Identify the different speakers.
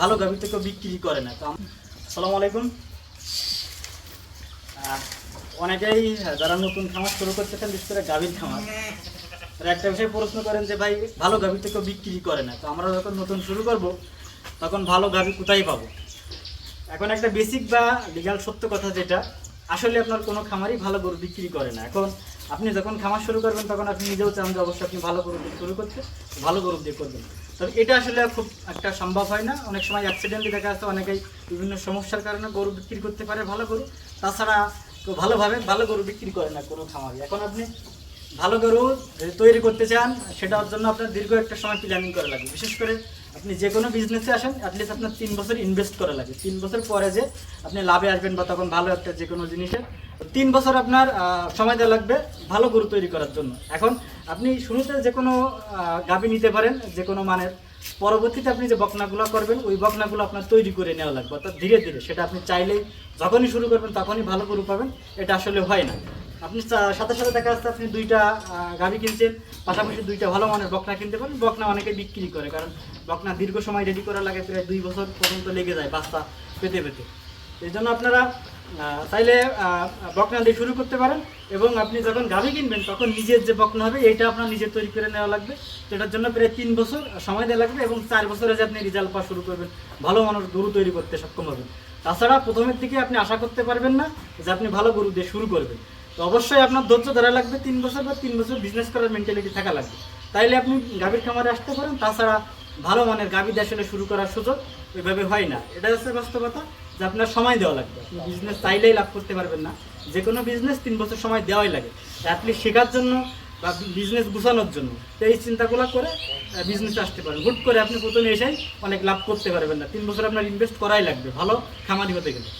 Speaker 1: ভালো গাভী থেকে বিক্রি করে না। তো আসসালামু আলাইকুম। অনেকেই যারা নতুন খামার শুরু করতেছেন বিশেষ করে গাভীর খামার। তারা একটা বিষয় প্রশ্ন করেন যে, ভাই, ভালো গাভী থেকে বিক্রি করে না। তো আমরা যখন নতুন শুরু করব, তখন ভালো গাভী কোথায় পাবো? এখন একটা বেসিক বা লিগাল সত্য কথা যেটা, আসলে আপনার কোনো খামারই ভালো গরু বিক্রি করে না। এখন আপনি যখন খামার শুরু করবেন, তখন আপনি নিজেও চান যে, অবশ্যই আপনি ভালো গরু দিয়ে শুরু করতে, ভালো গরু দিয়ে করবেন। তবে এটা আসলে খুব একটা সম্ভব হয় না। অনেক সময় অ্যাক্সিডেন্টলি দেখা যাচ্ছে অনেকেই বিভিন্ন সমস্যার কারণে গরু বিক্রি করতে পারে ভালো গরু। তাছাড়া ভালোভাবে ভালো গরু বিক্রি করে না কোনো খামারে। এখন আপনি ভালো গরু তৈরি করতে চান, সেটার জন্য আপনার দীর্ঘ একটা সময় প্ল্যানিং করা লাগবে। বিশেষ করে আপনি যে কোনো বিজনেসে আসেন অ্যাটলিস্ট আপনার তিন বছর ইনভেস্ট করা লাগে। তিন বছর পরে যে আপনি লাভে আসবেন বা তখন ভালো একটা যে কোনো জিনিসে তিন বছর আপনার সময় দেওয়া লাগবে ভালো গরু তৈরি করার জন্য। এখন আপনি শুরুতে যে কোনো গাবি নিতে পারেন যে কোনো মানের। পরবর্তীতে আপনি যে বকনাগুলো করবেন, ওই বকনাগুলো আপনার তৈরি করে নেওয়া লাগবে। অর্থাৎ ধীরে ধীরে, সেটা আপনি চাইলেই যখনই শুরু করবেন তখনই ভালো গরু পাবেন, এটা আসলে হয় না। আপনি সাথে সাথে দেখা যাচ্ছে আপনি দুইটা গাড়ি কিনছেন, পাশাপাশি দুইটা ভালো মানের বকনা কিনতে পারেন। বকনা অনেকে বিক্রি করে, কারণ বকনা দীর্ঘ সময় রেডি করা লাগে, প্রায় দুই বছর পর্যন্ত লেগে যায় বাচ্চা পেতে পেতে। এই জন্য আপনারা চাইলে বকনা দিয়ে শুরু করতে পারেন এবং আপনি যখন গাভি কিনবেন, তখন নিজের যে বকনা হবে, এটা আপনার নিজের তৈরি করে নেওয়া লাগবে। সেটার জন্য প্রায় তিন বছর সময় দেওয়া লাগবে এবং চার বছরে যে আপনি রেজাল্ট পাওয়া শুরু করবেন, ভালো মানুষ গরু তৈরি করতে সক্ষম হবেন। তাছাড়া প্রথমের দিকে আপনি আশা করতে পারবেন না যে আপনি ভালো গরু দিয়ে শুরু করবেন। তো অবশ্যই আপনার ধৈর্য ধরা লাগবে, তিন বছর বা তিন বছর বিজনেস করার মেন্টালিটি থাকা লাগবে। তাইলে আপনি গাভীর খামারে আসতে পারেন, তাছাড়া ভালো মানের গাভী আসলে শুরু করার সুযোগ ওইভাবে হয় না। এটা হচ্ছে বাস্তবতা, যে আপনার সময় দেওয়া লাগবে। আপনি বিজনেস চাইলেই লাভ করতে পারবেন না। যে কোনো বিজনেস তিন বছর সময় দেওয়াই লাগে। অ্যাটলিস্ট শেখার জন্য বা বিজনেস গুছানোর জন্য, তো এই চিন্তাগুলো করে বিজনেস আসতে পারেন। হুট করে আপনি প্রথমে এসেই অনেক লাভ করতে পারবেন না। তিন বছর আপনার ইনভেস্ট করাই লাগবে, ভালো খামারি হতে গেলে।